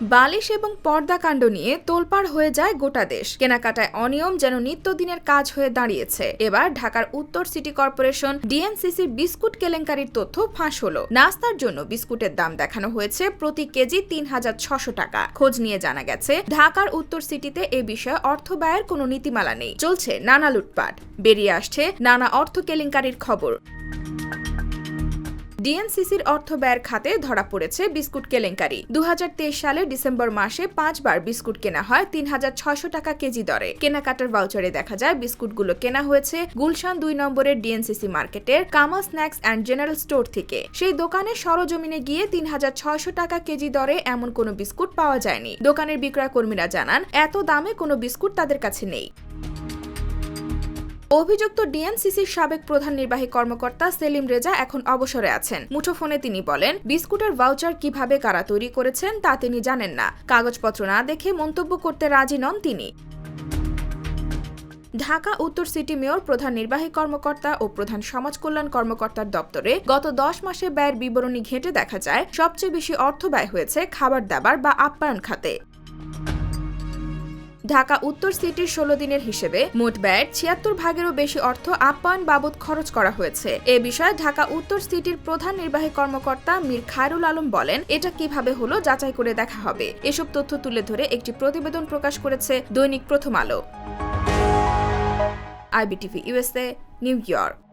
বালিশ এবং পর্দা কাণ্ড নিয়ে তোলপাড় হয়ে যায় গোটা দেশ। কেনাকাটায় অনিয়ম যেন নিত্যদিনের কাজ হয়ে দাঁড়িয়েছে। এবার ঢাকার উত্তর সিটি কর্পোরেশন ডিএনসিসির বিস্কুট কেলেঙ্কারির তথ্য ফাঁস হলো। নাস্তার জন্য বিস্কুটের দাম দেখানো হয়েছে প্রতি কেজি তিন হাজার ছশো টাকা। খোঁজ নিয়ে জানা গেছে, ঢাকার উত্তর সিটিতে এ বিষয়ে অর্থ ব্যয়ের কোনো নীতিমালা নেই। চলছে নানা লুটপাট। বেরিয়ে আসছে নানা অর্থ কেলেঙ্কারির খবর। ডিএনসিসির অর্থ ব্যয়ের খাতে ধরা পড়েছে বিস্কুট কেলেঙ্কারি। দু সালের ডিসেম্বর মাসে পাঁচবার বিস্কুট কেনা হয় তিন হাজার ছয়শো টাকা কেজি দরে। কেনাকাটার ভাউচারে দেখা যায় বিস্কুটগুলো কেনা হয়েছে গুলশান দুই নম্বরের ডিএনসিসি মার্কেটের কামা স্ন্যাক্স অ্যান্ড জেনারেল স্টোর থেকে। সেই দোকানে সরজমিনে গিয়ে তিন হাজার ছয়শো টাকা কেজি দরে এমন কোনো বিস্কুট পাওয়া যায়নি। দোকানের বিক্রয় কর্মীরা জানান, এত দামে কোনো বিস্কুট তাদের কাছে নেই। অভিযুক্ত ডিএনসিসির সাবেক প্রধান নির্বাহী কর্মকর্তা সেলিম রেজা এখন অবসরে আছেন। মুঠোফোনে তিনি বলেন, বিস্কুটের ভাউচার কীভাবে কারা তৈরি করেছেন তা তিনি জানেন না। কাগজপত্র না দেখে মন্তব্য করতে রাজি নন তিনি। ঢাকা, উত্তর সিটি মেয়র, প্রধান নির্বাহী কর্মকর্তা ও প্রধান সমাজ কল্যাণ কর্মকর্তার দপ্তরে গত দশ মাসে ব্যয়ের বিবরণী ঘেঁটে দেখা যায়, সবচেয়ে বেশি অর্থ ব্যয় হয়েছে খাবার দাবার বা আপ্যায়ন খাতে। ঢাকা উত্তর সিটির ষোলো দিনের হিসেবে মোট ব্যয়ের ছিয়াত্তর ভাগেরও বেশি অর্থ আপ্যায়ন বাবদ খরচ করা হয়েছে। এ বিষয়ে ঢাকা উত্তর সিটির প্রধান নির্বাহী কর্মকর্তা মীর খায়রুল আলম বলেন, এটা কীভাবে হলো যাচাই করে দেখা হবে। এসব তথ্য তুলে ধরে একটি প্রতিবেদন প্রকাশ করেছে দৈনিক Prothom Alo. IBTV USA New York.